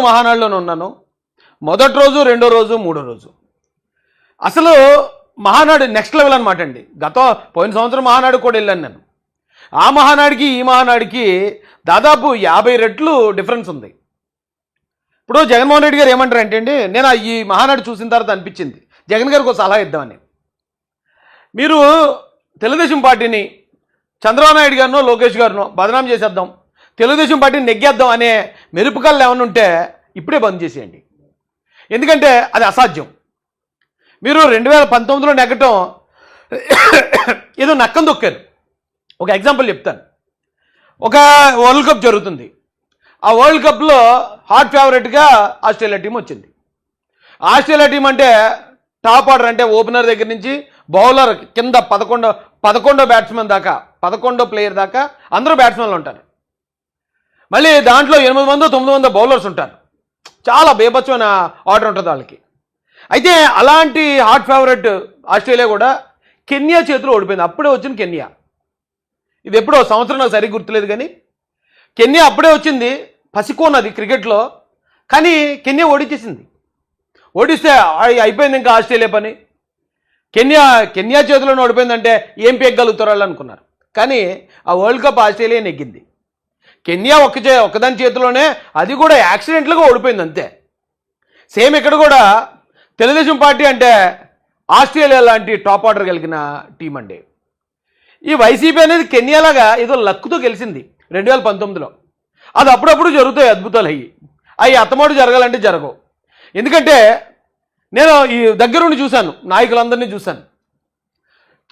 మహానాడులోనే ఉన్నాను. మొదటి రోజు రెండో రోజు మూడో రోజు. అసలు మహానాడు నెక్స్ట్ లెవెల్ అనమాట అండి. గత పోయిన సంవత్సరం మహానాడు కూడా వెళ్ళాను నేను. ఆ మహానాడికి ఈ మహానాడికి దాదాపు యాభై రెట్లు డిఫరెన్స్ ఉంది. ఇప్పుడు జగన్మోహన్ రెడ్డి గారు ఏమంటారు అంటే అండి నేను ఆ ఈ మహానాడు చూసిన తర్వాత అనిపించింది. జగన్ గారికి ఒక సలహా ఇద్దామని. మీరు తెలుగుదేశం పార్టీని చంద్రబాబు నాయుడు గారినో లోకేష్ గారినో బదనాం చేసేద్దాం. తెలుగుదేశం పార్టీని నెగ్గేద్దాం అనే మెరుపుకల్లు ఏమైనా ఉంటే ఇప్పుడే బంద్ చేసేయండి. ఎందుకంటే అది అసాధ్యం. మీరు రెండు వేల పంతొమ్మిదిలో నెగ్గటం ఏదో నక్కం దొక్కారు ఒక ఎగ్జాంపుల్ చెప్తాను. ఒక వరల్డ్ కప్ జరుగుతుంది. ఆ వరల్డ్ కప్లో హాట్ ఫేవరెట్గా ఆస్ట్రేలియా టీం వచ్చింది. ఆస్ట్రేలియా టీం అంటే టాప్ ఆర్డర్ అంటే ఓపెనర్ దగ్గర నుంచి బౌలర్ కింద పదకొండో పదకొండో బ్యాట్స్మెన్ దాకా పదకొండో ప్లేయర్ దాకా అందరూ బ్యాట్స్మెన్లు ఉంటారు. మళ్ళీ దాంట్లో ఎనిమిది మందో తొమ్మిది మందో బౌలర్స్ ఉంటారు. చాలా బేభత్సమైన ఆర్డర్ ఉంటుంది వాళ్ళకి. అయితే అలాంటి హాట్ ఫేవరెట్ ఆస్ట్రేలియా కూడా కెన్యా చేతిలో ఓడిపోయింది. అప్పుడే వచ్చింది కెన్యా. ఇది ఎప్పుడో సంవత్సరం నాకు సరిగ్గా గుర్తులేదు కానీ కెన్యా అప్పుడే వచ్చింది పసికోనది క్రికెట్లో. కానీ కెన్యా ఓడించేసింది ఓడిస్తే అయిపోయింది ఇంకా ఆస్ట్రేలియా పని. కెన్యా కెన్యా చేతిలోనే ఓడిపోయిందంటే ఏం పెగ్గలుగుతారు వాళ్ళు అనుకున్నారు. కానీ ఆ వరల్డ్ కప్ ఆస్ట్రేలియా నెగ్గింది. కెన్యా ఒక్క చే ఒక్కదాని చేతిలోనే అది కూడా యాక్సిడెంట్లుగా ఓడిపోయింది అంతే. సేమ్ ఇక్కడ కూడా తెలుగుదేశం పార్టీ అంటే ఆస్ట్రేలియా లాంటి టాప్ ఆర్డర్ కలిగిన టీం అండి. ఈ వైసీపీ అనేది కెన్యాలాగా ఏదో లక్కుతో గెలిచింది రెండు వేల పంతొమ్మిదిలో. అది అప్పుడప్పుడు జరుగుతాయి అద్భుతాలు అయ్యి. అవి అత్తమాటు జరగాలంటే జరగవు. ఎందుకంటే నేను ఈ దగ్గరుండి చూశాను నాయకులందరినీ చూశాను.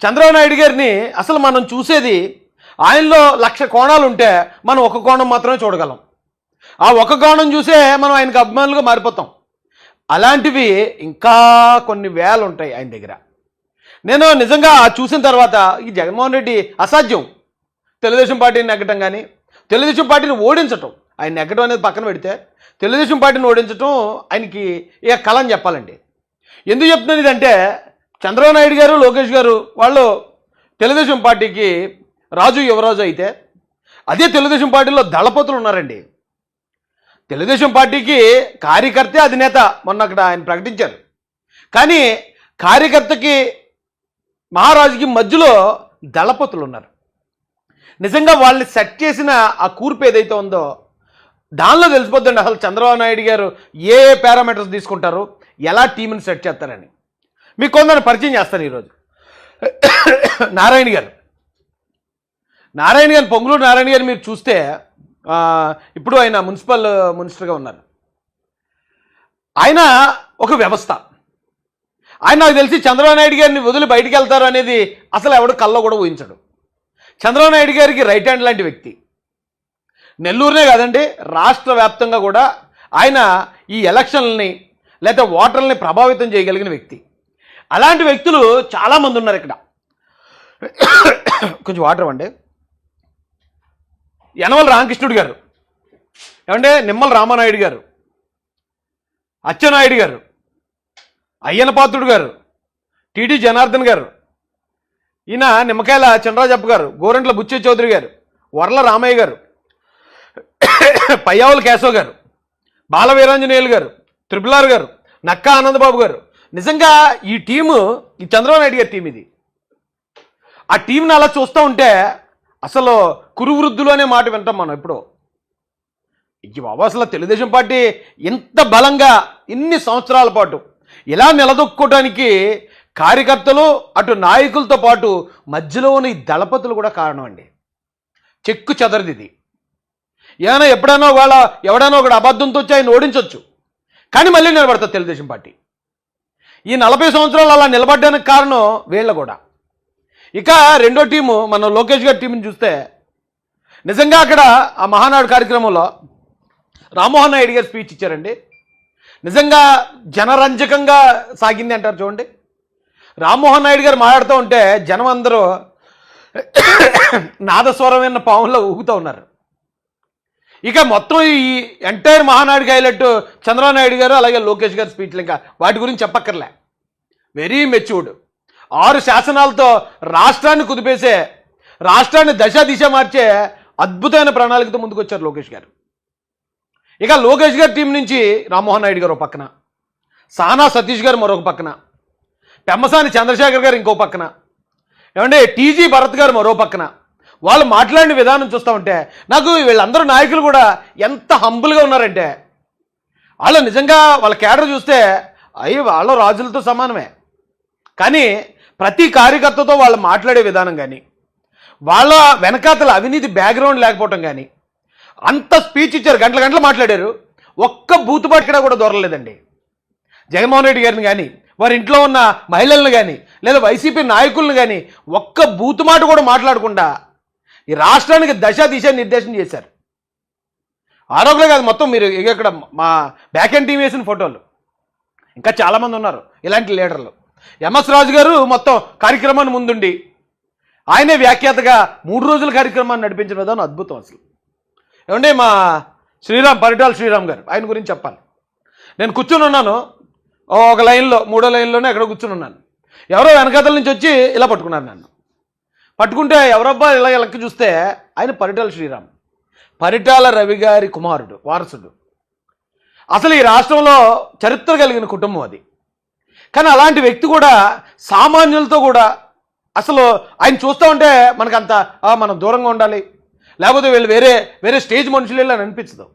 చంద్రబాబు నాయుడు గారిని అసలు మనం చూసేది ఆయనలో లక్ష కోణాలు ఉంటే మనం ఒక కోణం మాత్రమే చూడగలం. ఆ ఒక కోణం చూసే మనం ఆయనకు అభిమానులుగా మారిపోతాం. అలాంటివి ఇంకా కొన్ని వేలు ఉంటాయి ఆయన దగ్గర. నేను నిజంగా చూసిన తర్వాత ఈ జగన్మోహన్ రెడ్డి అసాధ్యం. తెలుగుదేశం పార్టీని నెగ్గటం కానీ తెలుగుదేశం పార్టీని ఓడించటం. ఆయన నెగ్గటం అనేది పక్కన పెడితే తెలుగుదేశం పార్టీని ఓడించటం ఆయనకి ఇక కళ అని చెప్పాలండి. ఎందుకు చెప్తున్నది ఇదంటే చంద్రబాబు నాయుడు గారు లోకేష్ గారు వాళ్ళు తెలుగుదేశం పార్టీకి రాజు యువరాజు అయితే అదే తెలుగుదేశం పార్టీలో దళపతులు ఉన్నారండి. తెలుగుదేశం పార్టీకి కార్యకర్తే అధినేత మొన్న అక్కడ ఆయన ప్రకటించారు. కానీ కార్యకర్తకి మహారాజుకి మధ్యలో దళపతులు ఉన్నారు. నిజంగా వాళ్ళని సెట్ చేసిన ఆ కూర్పు ఏదైతే ఉందో దానిలో తెలిసిపోద్దండి అసలు చంద్రబాబు నాయుడు గారు ఏ ఏ పారామీటర్స్ తీసుకుంటారు ఎలా టీంని సెట్ చేస్తారని. మీకు కొందరు పరిచయం చేస్తాను ఈరోజు. నారాయణ గారు నారాయణ గారు పొంగులూరు నారాయణ గారు మీరు చూస్తే ఇప్పుడు ఆయన మున్సిపల్ మినిస్టర్గా ఉన్నారు. ఆయన ఒక వ్యవస్థ. ఆయన నాకు తెలిసి చంద్రబాబు నాయుడు గారిని వదిలి బయటికి వెళ్తారు అనేది అసలు ఎవడు కల్లో కూడా ఊహించడు. చంద్రబాబు నాయుడు గారికి రైట్ హ్యాండ్ లాంటి వ్యక్తి. నెల్లూరునే కాదండి రాష్ట్ర వ్యాప్తంగా కూడా ఆయన ఈ ఎలక్షన్లని లేదా ఓటర్లని ప్రభావితం చేయగలిగిన వ్యక్తి. అలాంటి వ్యక్తులు చాలామంది ఉన్నారు ఇక్కడ. కొంచెం వాటర్ ఇవ్వండి. యనమల రామకృష్ణుడు గారు. ఏమంటే నిమ్మల రామానాయుడు గారు. అచ్చెనాయుడు గారు. అయ్యనపాత్రుడు గారు. టిడి జనార్దన్ గారు. ఈయన నిమ్మకాయల చంద్రాజప్ప గారు గోరంట్ల బుచ్చే చౌదరి గారు వరల రామయ్య గారు పయ్యావుల కేశవ్ గారు బాలవీరాంజనేయులు గారు త్రిపులార్ గారు నక్కా ఆనందబాబు గారు. నిజంగా ఈ టీము ఈ చంద్రబాబు నాయుడు గారి టీం ఇది. ఆ టీంని అలా చూస్తూ ఉంటే అసలు కురువృద్ధులు అనే మాట వింటాం మనం ఇప్పుడు ఇక బాబు అసలు తెలుగుదేశం పార్టీ ఇంత బలంగా ఇన్ని సంవత్సరాల పాటు ఇలా నిలదొక్కోవడానికి కార్యకర్తలు అటు నాయకులతో పాటు మధ్యలో ఉన్న ఈ దళపతులు కూడా కారణం అండి. చెక్కు చెదరది ఇది ఏమైనా ఎప్పుడైనా వాళ్ళ ఎవడైనా ఒకటి అబద్ధంతో వచ్చి ఆయన ఓడించవచ్చు కానీ మళ్ళీ నిలబడతారు తెలుగుదేశం పార్టీ. ఈ నలభై సంవత్సరాలు అలా నిలబడడానికి కారణం వీళ్ళ కూడా. ఇక రెండో టీము మన లోకేష్ గారి టీంని చూస్తే నిజంగా అక్కడ ఆ మహానాడు కార్యక్రమంలో రామ్మోహన్ నాయుడు గారు స్పీచ్ ఇచ్చారండి. నిజంగా జనరంజకంగా సాగింది అంటారు చూడండి. రామ్మోహన్ నాయుడు గారు మాట్లాడుతూ ఉంటే జనం అందరూ నాదస్వరమైన పావుల్లో ఊగుతూ ఉన్నారు. ఇక మొత్తం ఈ ఎంటైర్ మహానాయుడికి హైలెట్ చంద్రబాబు నాయుడు గారు అలాగే లోకేష్ గారి స్పీచ్లు ఇంకా వాటి గురించి చెప్పక్కర్లే. వెరీ మెచ్యూర్డ్ ఆరు శాసనాలతో రాష్ట్రాన్ని కుదిపేసే రాష్ట్రాన్ని దశ దిశ మార్చే అద్భుతమైన ప్రణాళికతో ముందుకొచ్చారు లోకేష్ గారు. ఇక లోకేష్ గారి టీం నుంచి రామ్మోహన్ నాయుడు గారు పక్కన సానా సతీష్ గారు మరొక పక్కన పెమ్మసాని చంద్రశేఖర్ గారు ఇంకో పక్కన ఏమంటే టీజీ భరత్ గారు మరో పక్కన. వాళ్ళు మాట్లాడిన విధానం చూస్తూ ఉంటే నాకు వీళ్ళందరూ నాయకులు కూడా ఎంత హంబుల్గా ఉన్నారంటే వాళ్ళు నిజంగా వాళ్ళ కేడర్ చూస్తే అవి వాళ్ళ రాజులతో సమానమే. కానీ ప్రతి కార్యకర్తతో వాళ్ళు మాట్లాడే విధానం కానీ వాళ్ళ వెనకాతల అవినీతి బ్యాక్గ్రౌండ్ లేకపోవటం కానీ అంత స్పీచ్ ఇచ్చారు గంటల గంటలు మాట్లాడారు ఒక్క బూత్ పట్టుకడా కూడా దొరలేదండి జగన్మోహన్ రెడ్డి గారిని కానీ వారి ఇంట్లో ఉన్న మహిళలను కానీ లేదా వైసీపీ నాయకులను కానీ ఒక్క బూత్ మాట కూడా మాట్లాడకుండా ఈ రాష్ట్రానికి దశ దిశ నిర్దేశం చేశారు. ఆరోగ్యం కాదు మొత్తం మీరు ఇక ఇక్కడ మా బ్యాక్ అండ్ టీం వేసిన ఫోటోలు. ఇంకా చాలామంది ఉన్నారు ఇలాంటి లీడర్లు. ఎంఎస్ రాజు గారు మొత్తం కార్యక్రమాన్ని ముందుండి ఆయనే వ్యాఖ్యాతగా మూడు రోజుల కార్యక్రమాన్ని నడిపించిన విధానం అద్భుతం అసలు. ఏమంటే మా శ్రీరామ్ పరిటాల శ్రీరామ్ గారు ఆయన గురించి చెప్పాలి. నేను కూర్చుని ఉన్నాను. ఒక లైన్లో మూడో లైన్లోనే అక్కడ కూర్చుని ఉన్నాను. ఎవరో వెనకాతల నుంచి వచ్చి ఇలా పట్టుకున్నారు నన్ను. పట్టుకుంటే ఎవరబ్బా ఇలా లెక్క చూస్తే ఆయన పరిటాల శ్రీరామ్. పరిటాల రవి గారి కుమారుడు వారసుడు. అసలు ఈ రాష్ట్రంలో చరిత్ర కలిగిన కుటుంబం అది. కానీ అలాంటి వ్యక్తి కూడా సామాన్యులతో కూడా అసలు ఆయన చూస్తూ ఉంటే మనకు అంత మనం దూరంగా ఉండాలి. లేకపోతే వీళ్ళు వేరే వేరే స్టేజ్ మనుషులు అని అనిపించదు.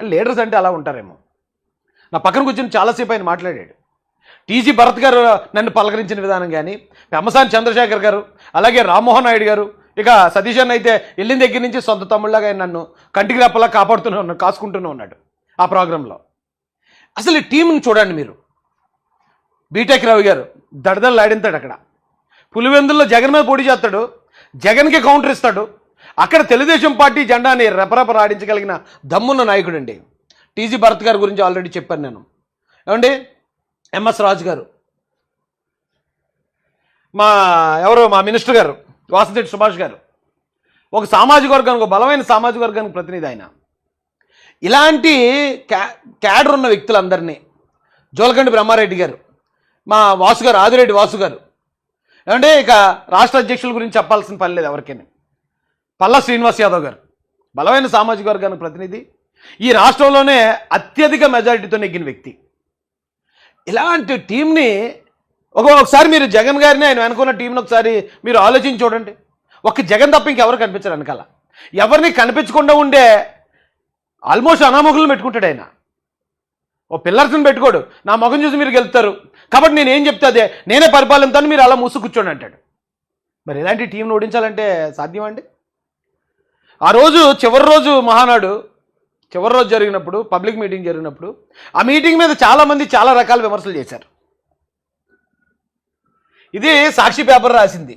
లీడర్స్ అంటే అలా ఉంటారేమో. నా పక్కన కూర్చొని చాలాసేపు ఆయన మాట్లాడాడు. టీజీ భరత్ గారు నన్ను పలకరించిన విధానం కానీ పెమ్మసాని చంద్రశేఖర్ గారు అలాగే రామ్మోహన్ నాయుడు గారు ఇక సతీష్ అన్న అయితే వెళ్ళిన దగ్గర నుంచి సొంత తమ్ముళ్ళగా ఆయన నన్ను కంటికి రెప్పలా కాపాడుతూనే ఉన్నాడు కాసుకుంటూనే ఉన్నాడు ఆ ప్రోగ్రాంలో. అసలు ఈ టీంని చూడండి మీరు. బీటెక్ రవి గారు దడదలు ఆడింతాడు అక్కడ. పులివెందుల్లో జగన్ మీద పోటీ చేస్తాడు జగన్కి కౌంటర్ ఇస్తాడు. అక్కడ తెలుగుదేశం పార్టీ జెండాని రెపరెప ఆడించగలిగిన దమ్మున్న నాయకుడు అండి టీజీ భరత్ గారి గురించి ఆల్రెడీ చెప్పాను నేను. ఏమండి? ఎంఎస్ రాజు గారు. మా ఎవరు? మా మినిస్టర్ గారు వాసంతి సుభాష్ గారు. ఒక సామాజిక వర్గానికి ఒక బలమైన సామాజిక వర్గానికి ప్రతినిధి ఆయన. ఇలాంటి క్యా క్యాడర్ ఉన్న వ్యక్తులందరినీ జోలకండి బ్రహ్మారెడ్డి గారు మా వాసు గారు ఆదిరెడ్డి వాసు గారు ఏమంటే ఇక రాష్ట్ర అధ్యక్షుల గురించి చెప్పాల్సిన పని లేదు ఎవరికైనా. పల్లా శ్రీనివాస్ యాదవ్ గారు బలమైన సామాజిక వర్గానికి ప్రతినిధి ఈ రాష్ట్రంలోనే అత్యధిక మెజారిటీతో నెగ్గిన వ్యక్తి. ఇలాంటి టీంని ఒక ఒకసారి మీరు జగన్ గారిని ఆయన వెనుకున్న టీంని ఒకసారి మీరు ఆలోచించి చూడండి. ఒక జగన్ తప్ప ఇంకెవరు కనిపించరు వెనకాల. ఎవరిని కనిపించకుండా ఉండే ఆల్మోస్ట్ అనామకులను పెట్టుకుంటాడు ఆయన. ఓ పిల్లర్స్ని పెట్టుకోడు. నా ముఖం చూసి మీరు గెలుస్తారు. కాబట్టి నేను ఏం చెప్తే అదే. నేనే పరిపాలిస్తాను మీరు అలా మూసు కూర్చోండి అంటాడు. మరి ఇలాంటి టీంను ఓడించాలంటే సాధ్యమండి ఆ రోజు చివరి రోజు మహానాడు చివరి రోజు జరిగినప్పుడు పబ్లిక్ మీటింగ్ జరిగినప్పుడు ఆ మీటింగ్ మీద చాలామంది చాలా రకాల విమర్శలు చేశారు. ఇది సాక్షి పేపర్ రాసింది.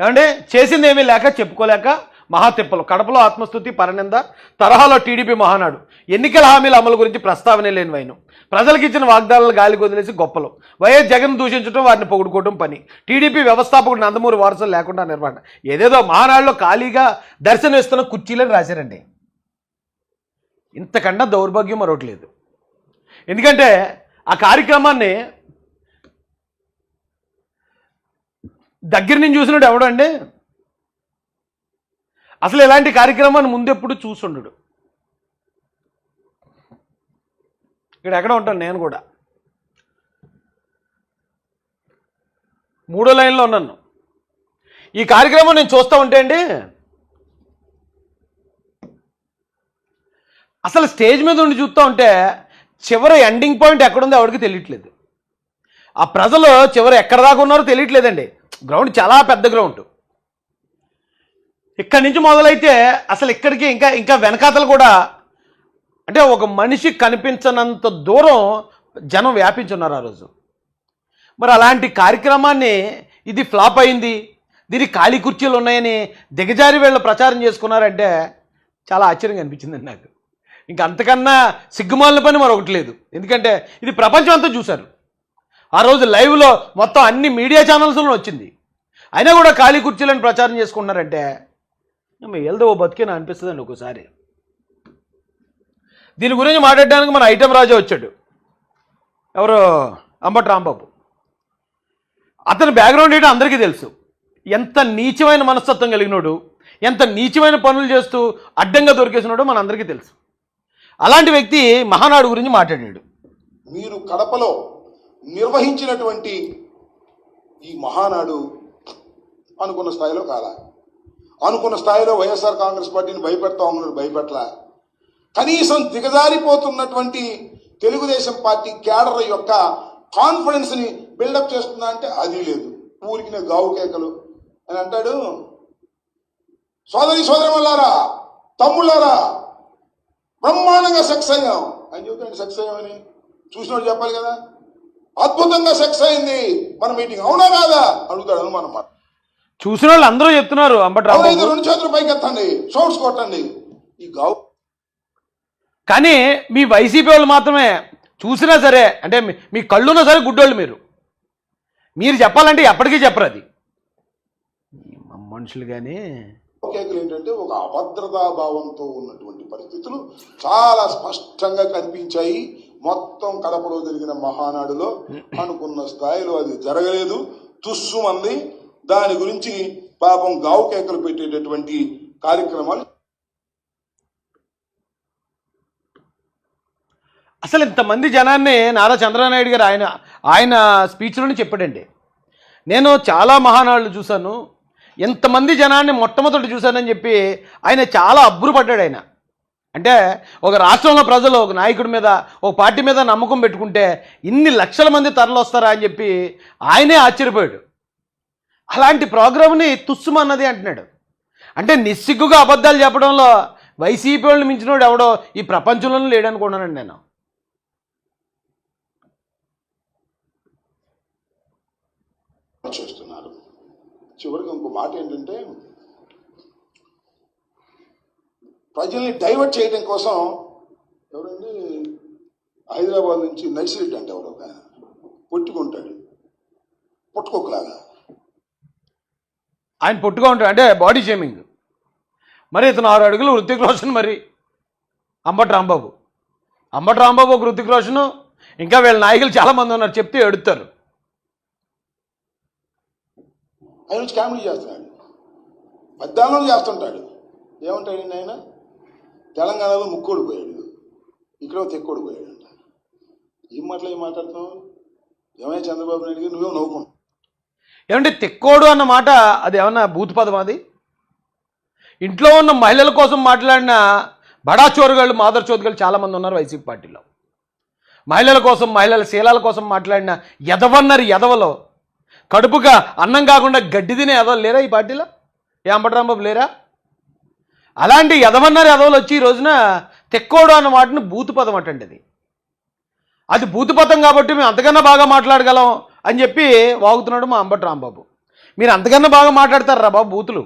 ఏమంటే చేసింది ఏమీ లేక చెప్పుకోలేక మహాతిప్పలు కడపలో ఆత్మస్థుతి పరనింద తరహాలో టీడీపీ మహానాడు. ఎన్నికల హామీల అమలు గురించి ప్రస్తావనే లేని వైను. ప్రజలకు ఇచ్చిన వాగ్దానాలు గాలికి వదిలేసి గొప్పలు. వైఎస్ జగన్ దూషించడం వారిని పొగుడుకోవడం పని. టీడీపీ వ్యవస్థాపకుడు నందమూరి వారసులు లేకుండా నిర్వహణ. ఏదేదో మహానాడులో ఖాళీగా దర్శనమిస్తున్న కుర్చీలని రాశారండి. ఇంతకన్నా దౌర్భాగ్యం మరొకట్లేదు ఎందుకంటే ఆ కార్యక్రమాన్ని దగ్గర నుంచి చూసినట్టు ఎవడండి? అసలు ఇలాంటి కార్యక్రమాన్ని ముందెప్పుడు చూసుండడు. ఇక్కడ ఎక్కడ ఉంటాను నేను కూడా. మూడో లైన్లో ఉన్నాను. ఈ కార్యక్రమం నేను చూస్తూ ఉంటే అండి అసలు స్టేజ్ మీద ఉండి చూస్తూ ఉంటే చివరి ఎండింగ్ పాయింట్ ఎక్కడుందో ఎవరికి తెలియట్లేదు. ఆ ప్రజలు చివరి ఎక్కడ దాకా ఉన్నారో తెలియట్లేదండి. గ్రౌండ్ చాలా పెద్ద గ్రౌండ్. ఇక్కడి నుంచి మొదలైతే అసలు ఇక్కడికి ఇంకా ఇంకా వెనకాతలు కూడా అంటే ఒక మనిషి కనిపించనంత దూరం జనం వ్యాపించున్నారు ఆ రోజు. మరి అలాంటి కార్యక్రమాన్ని ఇది ఫ్లాప్ అయింది. దీనికి ఖాళీ కుర్చీలు ఉన్నాయని దిగజారి వీళ్ళు ప్రచారం చేసుకున్నారంటే చాలా ఆశ్చర్యంగా అనిపించిందండి నాకు. ఇంకా అంతకన్నా సిగ్గుమాలిన పని మరొకటి లేదు. ఎందుకంటే ఇది ప్రపంచం అంతా చూశారు. ఆ రోజు లైవ్లో మొత్తం అన్ని మీడియా ఛానల్స్లో వచ్చింది. అయినా కూడా ఖాళీ కుర్చీలను ప్రచారం చేసుకున్నారంటే వెళ్తే ఓ బతికేనా అనిపిస్తుందండి ఒకసారి. దీని గురించి మాట్లాడడానికి మన ఐటెం రాజా వచ్చాడు. ఎవరు? అంబటి రాంబాబు. అతని బ్యాక్గ్రౌండ్ ఏంటో అందరికీ తెలుసు. ఎంత నీచమైన మనస్తత్వం కలిగినోడు ఎంత నీచమైన పనులు చేస్తూ అడ్డంగా దొరికేసినాడో మనందరికీ తెలుసు. అలాంటి వ్యక్తి మహానాడు గురించి మాట్లాడాడు. మీరు కడపలో నిర్వహించినటువంటి ఈ మహానాడు అనుకున్న స్థాయిలో కాదా? అనుకున్న స్థాయిలో వైఎస్ఆర్ కాంగ్రెస్ పార్టీని భయపెడతా ఉన్నాడు భయపెట్ల కనీసం దిగజారిపోతున్నటువంటి తెలుగుదేశం పార్టీ క్యాడర్ యొక్క కాన్ఫిడెన్స్ని బిల్డప్ చేస్తుందా అంటే అది లేదు. ఊరికినే గావు కేకలు. అని అంటాడు సోదరి సోదరి వల్లారా తమ్ముళ్ళారా బ్రహ్మాండంగా సెక్స్ అయ్యాం. అని చెబుతాడు సెక్స్ అయ్యామని? చూసినోడు చెప్పాలి కదా. అద్భుతంగా సెక్స్ అయింది. మన మీటింగ్ అవునా కాదా? అడుగుతాడు అనుమానం మాట చూసిన వాళ్ళు అందరూ చెప్తున్నారు అంబటి అవునైతే రాంబాబు రెండు చేతులు పైకి ఎత్తండి షోట్స్ కొట్టండి. ఈ గావు కానీ మీ వైసీపీ వాళ్ళు మాత్రమే చూసినా సరే అంటే మీ- మీ కళ్ళున్నా సరే గుడ్డోళ్ళు మీరు. మీరు చెప్పాలంటే ఎప్పటికీ చెప్పరు అది. మనుషులు కానీ కేకులు ఏంటంటే ఒక అభద్రతా భావంతో ఉన్నటువంటి పరిస్థితులు చాలా స్పష్టంగా కనిపించాయి. మొత్తం కడపలో జరిగిన మహానాడులో అనుకున్న స్థాయిలో అది జరగలేదు. తుస్సుమంది దాని గురించి పాపం గావు కేకలు పెట్టేటటువంటి కార్యక్రమాలు అసలు ఇంతమంది జనాన్ని నారా చంద్రనాయుడు గారు ఆయన ఆయన స్పీచ్లోనే చెప్పాడండి. నేను చాలా మహానాళ్ళు చూశాను. ఎంతమంది జనాన్ని మొట్టమొదటి చూశానని చెప్పి ఆయన చాలా అబ్బురపడ్డాడు ఆయన. అంటే ఒక రాష్ట్రంలో ప్రజలు ఒక నాయకుడి మీద ఒక పార్టీ మీద నమ్మకం పెట్టుకుంటే ఇన్ని లక్షల మంది తరలి వస్తారా అని చెప్పి ఆయనే ఆశ్చర్యపోయాడు. అలాంటి ప్రోగ్రామ్ని తుస్సుమన్నది అంటున్నాడు. అంటే నిస్సిగ్గుగా అబద్ధాలు చెప్పడంలో వైసీపీ వాళ్ళని మించినోడు ఎవడో ఈ ప్రపంచంలోనే లేడనుకున్నానండి నేను. చేస్తున్నారు. చివరికి ఇంకో మాట ఏంటంటే ప్రజల్ని డైవర్ట్ చేయడం కోసం ఎవరండి? హైదరాబాద్ నుంచి నైసిరెడ్డి అంటే ఎవరు ఒక ఆయన. పొట్టుకుంటాడు. పుట్టుకోకలాగా ఆయన పొట్టుగా ఉంటాడు. అంటే బాడీ షేమింగ్ మరి ఇతను ఆరు అడుగులు హృతిక్ రోషన్ మరి. అంబటి రాంబాబు. అంబటి రాంబాబు ఒక హృతిక్ రోషన్. ఇంకా వీళ్ళ నాయకులు చాలామంది ఉన్నారు. చెప్తే ఎడుతారు. ఆయన వచ్చి కామెడీ చేస్తున్నాడు. మధ్యాహ్నం చేస్తుంటాడు. ఏమంటాడు ఆయన? తెలంగాణలో ముక్కోడు పోయాడు. ఇక్కడ తెక్కోడు పోయాడు అంట ఏం మాటలు ఏం మాట్లాడుతున్నావు? ఏమైనా చంద్రబాబు నాయుడు గారు? నువ్వే నవ్వుకుంటావు ఏమంటే తిక్కోడు అన్న మాట అది ఏమన్నా భూతపదం అది ఇంట్లో ఉన్న మహిళల కోసం మాట్లాడిన బడా చోరుగాళ్ళు మాదర్ చోదుగాళ్ళు చాలామంది ఉన్నారు వైసీపీ పార్టీలో. మహిళల కోసం మహిళల శీలాల కోసం మాట్లాడిన ఎదవన్నారు ఎదవలో కడుపుగా అన్నం కాకుండా గడ్డి తినే ఎదవలు లేరా ఈ పార్టీలో? ఏ అంబటరాంబాబు లేరా? అలాంటి ఎదవన్నారు ఎదవలు వచ్చి ఈ రోజున తెక్కోడు అన్న మాటను బూతు పదం అటండి అది. అది భూతిపతం కాబట్టి మేము అంతకన్నా బాగా మాట్లాడగలం. అని చెప్పి వాగుతున్నాడు మా అంబటి రాంబాబు. మీరు అంతకన్నా బాగా మాట్లాడతారు రా బాబు బూతులు?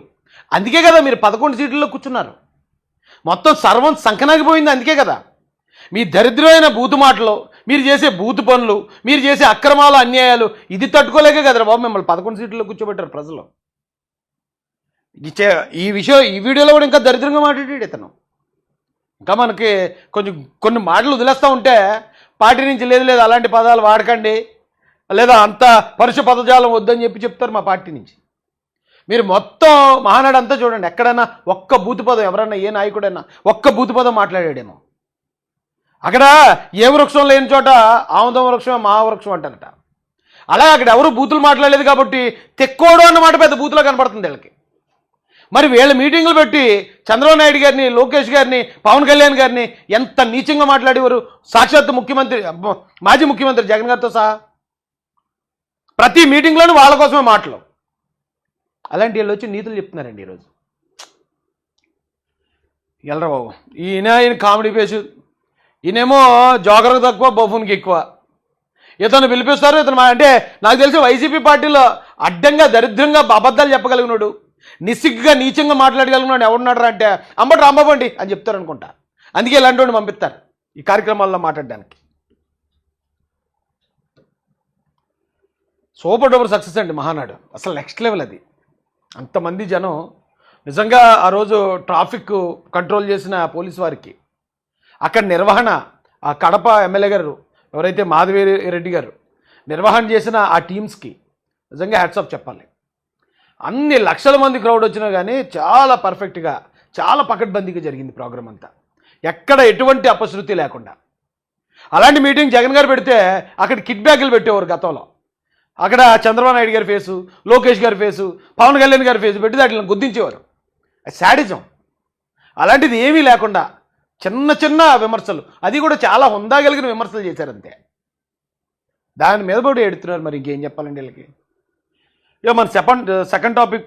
అందుకే కదా మీరు పదకొండు సీట్లలో కూర్చున్నారు. మొత్తం సర్వం సంకనాగిపోయింది అందుకే కదా. మీ దరిద్రమైన బూతు మాటలు మీరు చేసే బూతు పనులు మీరు చేసే అక్రమాలు అన్యాయాలు ఇది తట్టుకోలేకే కదరా బాబు మిమ్మల్ని పదకొండు సీట్లలో కూర్చోబెట్టారు ప్రజలు. ఈ విషయం ఈ వీడియోలో కూడా ఇంకా దరిద్రంగా మాట్లాడాడు ఇతను. ఇంకా మనకి కొంచెం కొన్ని మాటలు వదిలేస్తూ ఉంటే పార్టీ నుంచి లేదు లేదు అలాంటి పదాలు వాడకండి. లేదా అంత పరుష పదజాలం వద్దని చెప్పి చెప్తారు మా పార్టీ నుంచి. మీరు మొత్తం మహానాడు అంతా చూడండి. ఎక్కడైనా ఒక్క బూతు పదం ఎవరన్నా ఏ నాయకుడైనా ఒక్క బూతు పదం మాట్లాడాడేమో. అక్కడ ఏ వృక్షం లేని చోట ఆముదం వృక్షం మహావృక్షం అంటారట. అలా అక్కడ ఎవరు బూతులు మాట్లాడలేదు కాబట్టి తెక్కోడు అన్నమాట పెద్ద బూతులో కనపడుతుంది వీళ్ళకి. మరి వీళ్ళ మీటింగులు పెట్టి చంద్రబాబు నాయుడు గారిని లోకేష్ గారిని పవన్ కళ్యాణ్ గారిని ఎంత నీచంగా మాట్లాడేవారు? సాక్షాత్ ముఖ్యమంత్రి మాజీ ముఖ్యమంత్రి జగన్ గారితో సహా. ప్రతి మీటింగ్లోనూ వాళ్ళ కోసమే మాటలు. అలాంటి వీళ్ళు వచ్చి నీతులు చెప్తున్నారండి ఈరోజు. ఎల్లరా బాబు ఈయన ఈయన కామెడీ పేసు. ఈయనేమో జోగర్కి తక్కువ బఫున్కి ఎక్కువ. ఇతను పిలిపిస్తారు ఇతను అంటే నాకు తెలిసి వైసీపీ పార్టీలో అడ్డంగా దరిద్రంగా అబద్ధాలు చెప్పగలిగినాడు. నిస్సిగ్గుగా నీచంగా మాట్లాడగలిగినాడు ఎవడున్నాడు అంటే అంబటి రాంబాబు అండి అని చెప్తారు అనుకుంటా అందుకే ఇలాంటి వాడిని పంపిస్తారు ఈ కార్యక్రమాల్లో మాట్లాడడానికి. సూపర్ డూపర్ సక్సెస్ అండి మహానాడు. అసలు నెక్స్ట్ లెవెల్ అది. అంతమంది జనం నిజంగా ఆ రోజు ట్రాఫిక్ కంట్రోల్ చేసిన పోలీస్ వారికి అక్కడ నిర్వహణ ఆ కడప ఎమ్మెల్యే గారు ఎవరైతే మాధవి రెడ్డి గారు నిర్వహణ చేసిన ఆ టీమ్స్కి నిజంగా హ్యాట్సాప్ చెప్పాలి. అన్ని లక్షల మంది క్రౌడ్ వచ్చినా కానీ చాలా పర్ఫెక్ట్గా చాలా పకడ్బందీగా జరిగింది ప్రోగ్రామ్ అంతా. ఎక్కడ ఎటువంటి అపశృతి లేకుండా. అలాంటి మీటింగ్ జగన్ గారు పెడితే అక్కడ కిట్ బ్యాగులు పెట్టేవారు గతంలో. అక్కడ చంద్రబాబు నాయుడు గారి ఫేసు లోకేష్ గారి ఫేసు పవన్ కళ్యాణ్ గారి ఫేసు పెట్టి వాటిని గుర్తించేవారు శాడిజం. అలాంటిది ఏమీ లేకుండా చిన్న చిన్న విమర్శలు. అది కూడా చాలా హుందా కలిగిన విమర్శలు చేశారు అంతే దాని మీద పడి ఎడుతున్నారు మరి ఇంకేం చెప్పాలండి వీళ్ళకి? ఇక మన సెకండ్ సెకండ్ టాపిక్